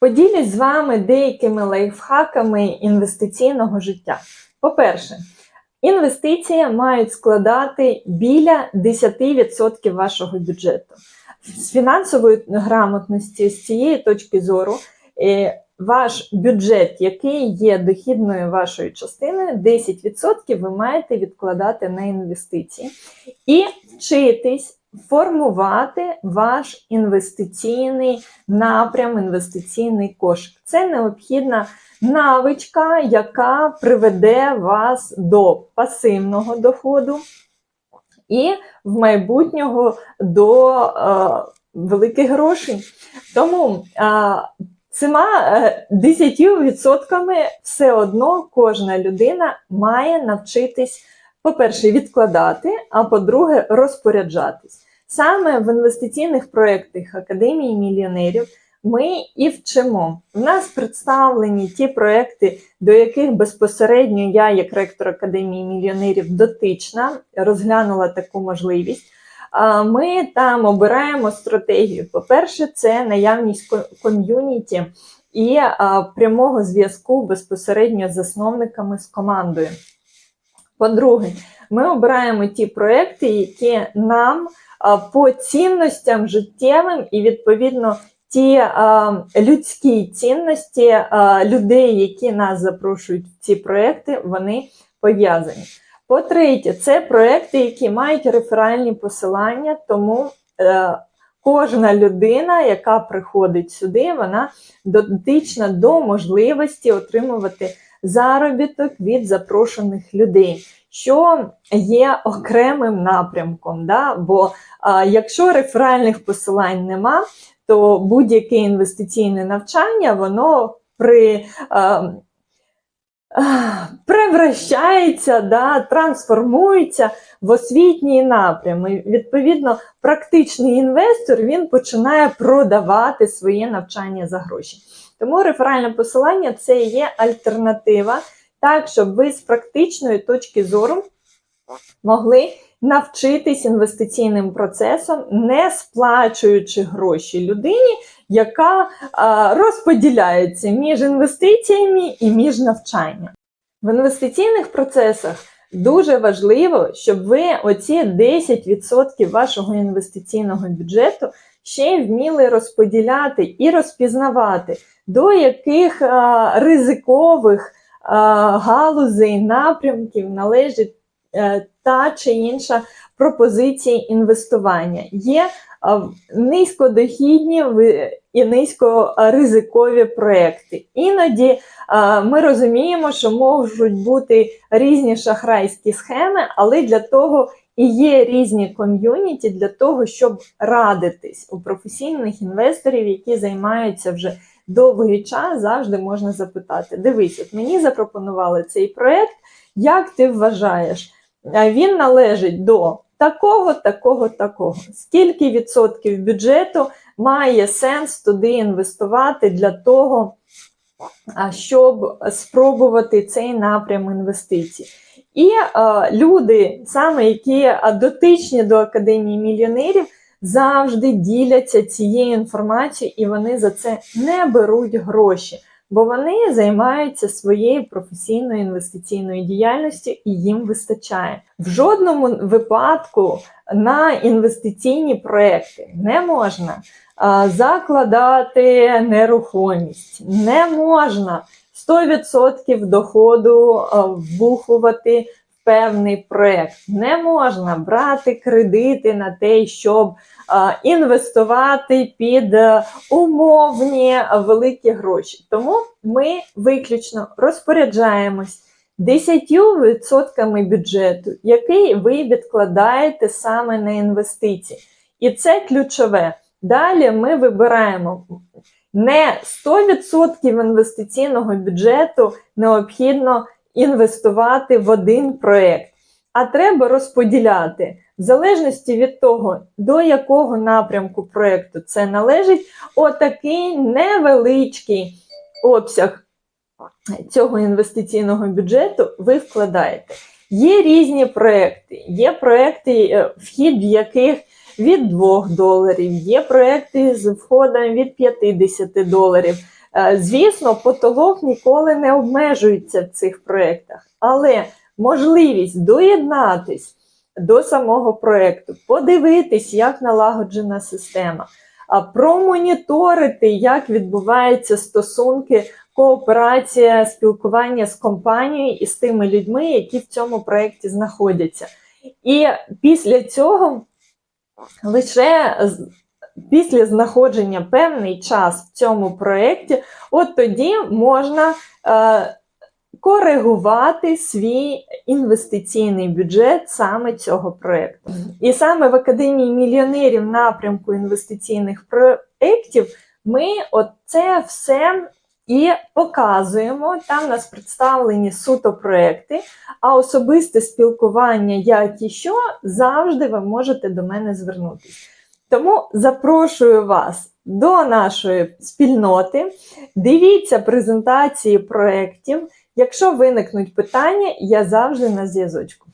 Поділюсь з вами деякими лайфхаками інвестиційного життя. По-перше, інвестиції мають складати біля 10% вашого бюджету. З фінансової грамотності, з цієї точки зору, е, ваш бюджет, який є дохідною вашою частиною, 10% ви маєте відкладати на інвестиції і вчитись формувати ваш інвестиційний напрям, інвестиційний кошик. Це необхідна навичка, яка приведе вас до пасивного доходу і в майбутнього до е, великих грошей. Тому е, цими е, 10% все одно кожна людина має навчитись, по-перше, відкладати, а по-друге, розпоряджатись. Саме в інвестиційних проєктах Академії мільйонерів ми і вчимо. У нас представлені ті проекти, до яких безпосередньо я, як ректор Академії мільйонерів, дотична, розглянула таку можливість. Ми там обираємо стратегію. По-перше, це наявність ком'юніті і прямого зв'язку безпосередньо з засновниками з командою. По-друге, ми обираємо ті проекти, які нам по цінностям життєвим і відповідно ті людські цінності людей, які нас запрошують в ці проекти, вони пов'язані. По-третє, це проекти, які мають реферальні посилання, тому е, кожна людина, яка приходить сюди, вона дотична до можливості отримувати заробіток від запрошених людей, що є окремим напрямком. Да? Бо а, якщо реферальних посилань нема, то будь-яке інвестиційне навчання, воно при а, превращається, да, трансформується в освітній напрям. Відповідно, практичний інвестор він починає продавати своє навчання за гроші. Тому реферальне посилання це є альтернатива, так, щоб ви з практичної точки зору могли навчитись інвестиційним процесом, не сплачуючи гроші людині, яка а, розподіляється між інвестиціями і між навчанням. В інвестиційних процесах дуже важливо, щоб ви оці 10% вашого інвестиційного бюджету ще вміли розподіляти і розпізнавати, до яких а, ризикових а, галузей, напрямків належить е, та чи інша пропозиція інвестування. Є а, низькодохідні і низькоризикові проекти. Іноді а, ми розуміємо, що можуть бути різні шахрайські схеми, але для того і є різні ком'юніті для того, щоб радитись у професійних інвесторів, які займаються вже довгий час, завжди можна запитати: дивись, от мені запропонували цей проект, як ти вважаєш? Він належить до такого, такого, такого. Скільки відсотків бюджету має сенс туди інвестувати для того, щоб спробувати цей напрям інвестицій? І е, люди, саме які е, дотичні до Академії мільйонерів, завжди діляться цією інформацією, і вони за це не беруть гроші, бо вони займаються своєю професійною інвестиційною діяльністю і їм вистачає. В жодному випадку на інвестиційні проекти не можна а, закладати нерухомість, не можна 100% доходу вбухувати в певний проект. Не можна брати кредити на те, щоб інвестувати під е, умовні е, великі гроші. Тому ми виключно розпоряджаємось 10% бюджету, який ви відкладаєте саме на інвестиції. І це ключове. Далі ми вибираємо не 100% інвестиційного бюджету необхідно інвестувати в один проєкт, а треба розподіляти в залежності від того, до якого напрямку проєкту це належить, отакий невеличкий обсяг цього інвестиційного бюджету ви вкладаєте. Є різні проекти, є проекти, е, вхід в яких від 2 доларів, є проекти з входом від 50 доларів. Е, Звісно, потолок ніколи не обмежується в цих проєктах, але можливість доєднатись до самого проєкту, подивитись, як налагоджена система, промоніторити, як відбуваються стосунки, кооперація, спілкування з компанією і з тими людьми, які в цьому проєкті знаходяться. І після цього лише після знаходження певний час в цьому проєкті, от тоді можна е, коригувати свій інвестиційний бюджет саме цього проєкту. І саме в Академії мільйонерів напрямку інвестиційних проєктів ми от це все і показуємо. Там у нас представлені суто проекти, а особисте спілкування, як і що, завжди ви можете до мене звернутися. Тому запрошую вас до нашої спільноти. Дивіться презентації проєктів. Якщо виникнуть питання, я завжди на зв'язочку.